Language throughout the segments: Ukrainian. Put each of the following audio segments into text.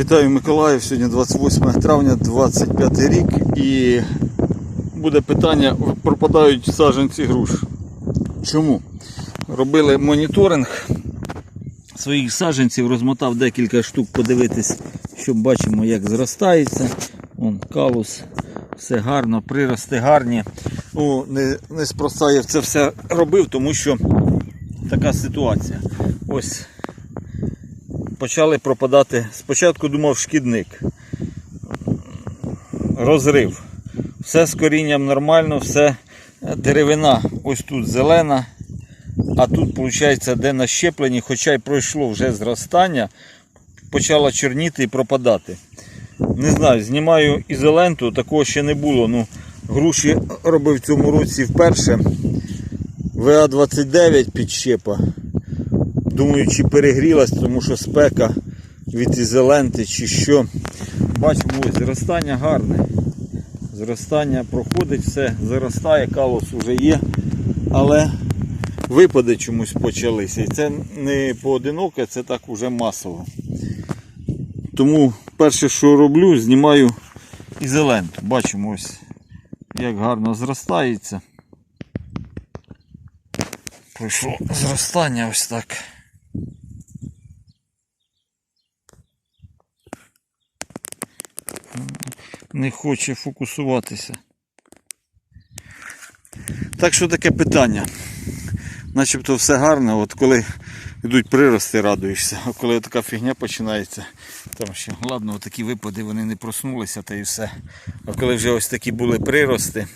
Вітаю Миколаїв. Сьогодні 28 травня, 25 рік і буде питання, пропадають саджанці груш. Чому? Робили моніторинг своїх саджанців, розмотав декілька штук подивитись, щоб бачимо, як зростається. Вон калус, все гарно, прирости гарні. Ну, не, не спроста я це все робив, тому що така ситуація. Ось почали пропадати. Спочатку думав шкідник. Розрив. Все з корінням нормально, все деревина ось тут зелена. А тут, виходить, де на щепленні, хоча й пройшло вже зростання, почала чорніти і пропадати. Не знаю, знімаю ізоленту, такого ще не було. Ну, груші робив цьому році вперше. ВА-29 підщепа. Думаю, чи перегрілась, тому що спека від ізоленти чи що. Бачимо, ось зростання гарне. Зростання проходить, все заростає, калос вже є, але випади чомусь почалися. І це не поодиноке, це так уже масово. Тому перше, що роблю, знімаю ізоленту. Бачимо ось, як гарно зростається. Пройшло зростання ось так. Не хоче фокусуватися. Так що таке питання. Начебто все гарно, от коли йдуть прирости, радуєшся, а коли така фігня починається, там ще, ладно, такі випади вони не проснулися та і все. А коли вже ось такі були прирости,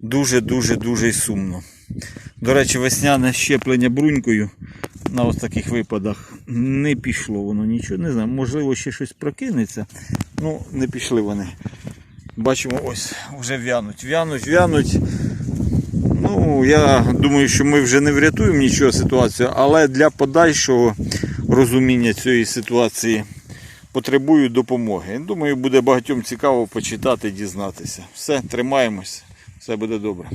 дуже-дуже-дуже сумно. До речі, весняне щеплення брунькою на ось таких випадах не пішло воно нічого. Не знаю, можливо, ще щось прокинеться. Ну, не пішли вони. Бачимо, ось вже в'януть, в'януть, в'януть. Ну, я думаю, що ми вже не врятуємо нічого ситуацію, але для подальшого розуміння цієї ситуації потребую допомоги. Думаю, буде багатьом цікаво почитати, дізнатися. Все, тримаємося, все буде добре.